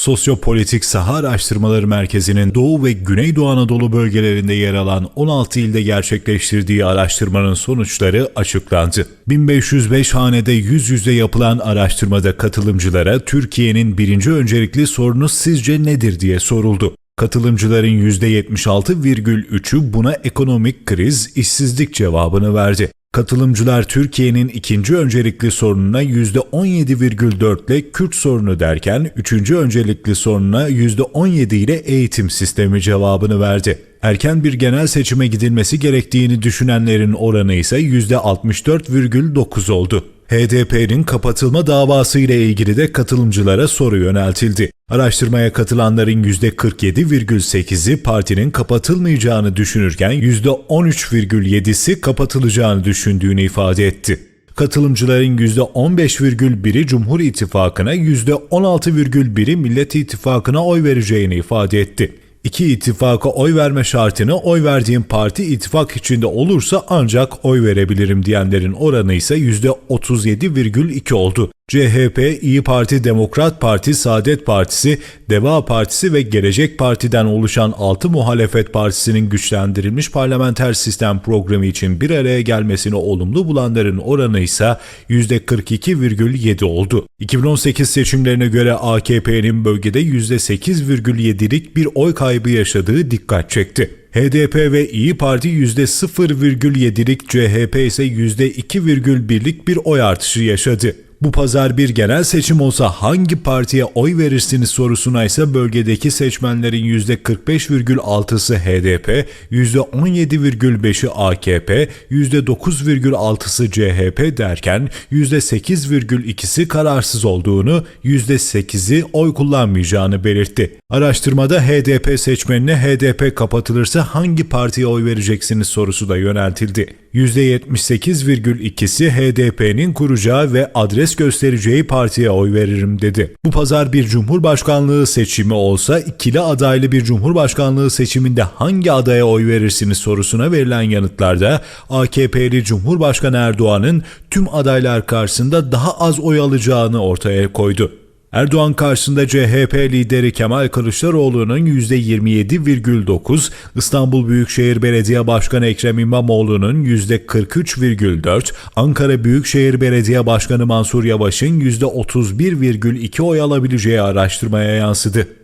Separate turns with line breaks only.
Sosyopolitik Saha Araştırmaları Merkezi'nin Doğu ve Güneydoğu Anadolu bölgelerinde yer alan 16 ilde gerçekleştirdiği araştırmanın sonuçları açıklandı. 1505 hanede yüz yüze yapılan araştırmada katılımcılara Türkiye'nin birinci öncelikli sorunu sizce nedir diye soruldu. Katılımcıların %76,3'ü buna ekonomik kriz, işsizlik cevabını verdi. Katılımcılar Türkiye'nin ikinci öncelikli sorununa %17,4 ile Kürt sorunu derken üçüncü öncelikli sorununa %17 ile eğitim sistemi cevabını verdi. Erken bir genel seçime gidilmesi gerektiğini düşünenlerin oranı ise %64,9 oldu. HDP'nin kapatılma davası ile ilgili de katılımcılara soru yöneltildi. Araştırmaya katılanların %47,8'i partinin kapatılmayacağını düşünürken %13,7'si kapatılacağını düşündüğünü ifade etti. Katılımcıların %15,1'i Cumhur İttifakı'na, %16,1'i Millet İttifakı'na oy vereceğini ifade etti. İki ittifaka oy verme şartını oy verdiğim parti ittifak içinde olursa ancak oy verebilirim diyenlerin oranı ise %37,2 oldu. CHP, İyi Parti, Demokrat Parti, Saadet Partisi, Deva Partisi ve Gelecek Parti'den oluşan 6 muhalefet partisinin güçlendirilmiş parlamenter sistem programı için bir araya gelmesini olumlu bulanların oranı ise %42,7 oldu. 2018 seçimlerine göre AKP'nin bölgede %8,7'lik bir oy kaybı yaşadığı dikkat çekti. HDP ve İyi Parti %0,7'lik, CHP ise %2,1'lik bir oy artışı yaşadı. Bu pazar bir genel seçim olsa hangi partiye oy verirsiniz sorusuna ise bölgedeki seçmenlerin %45,6'sı HDP, %17,5'i AKP, %9,6'sı CHP derken %8,2'si kararsız olduğunu, %8'i oy kullanmayacağını belirtti. Araştırmada HDP seçmenine HDP kapatılırsa hangi partiye oy vereceksiniz sorusu da yöneltildi. %78,2'si HDP'nin kuracağı ve adres göstereceği partiye oy veririm dedi. Bu pazar bir cumhurbaşkanlığı seçimi olsa ikili adaylı bir cumhurbaşkanlığı seçiminde hangi adaya oy verirsiniz sorusuna verilen yanıtlarda AKP'li Cumhurbaşkanı Erdoğan'ın tüm adaylar karşısında daha az oy alacağını ortaya koydu. Erdoğan karşısında CHP lideri Kemal Kılıçdaroğlu'nun %27,9, İstanbul Büyükşehir Belediye Başkanı Ekrem İmamoğlu'nun %43,4, Ankara Büyükşehir Belediye Başkanı Mansur Yavaş'ın %31,2 oy alabileceği araştırmaya yansıdı.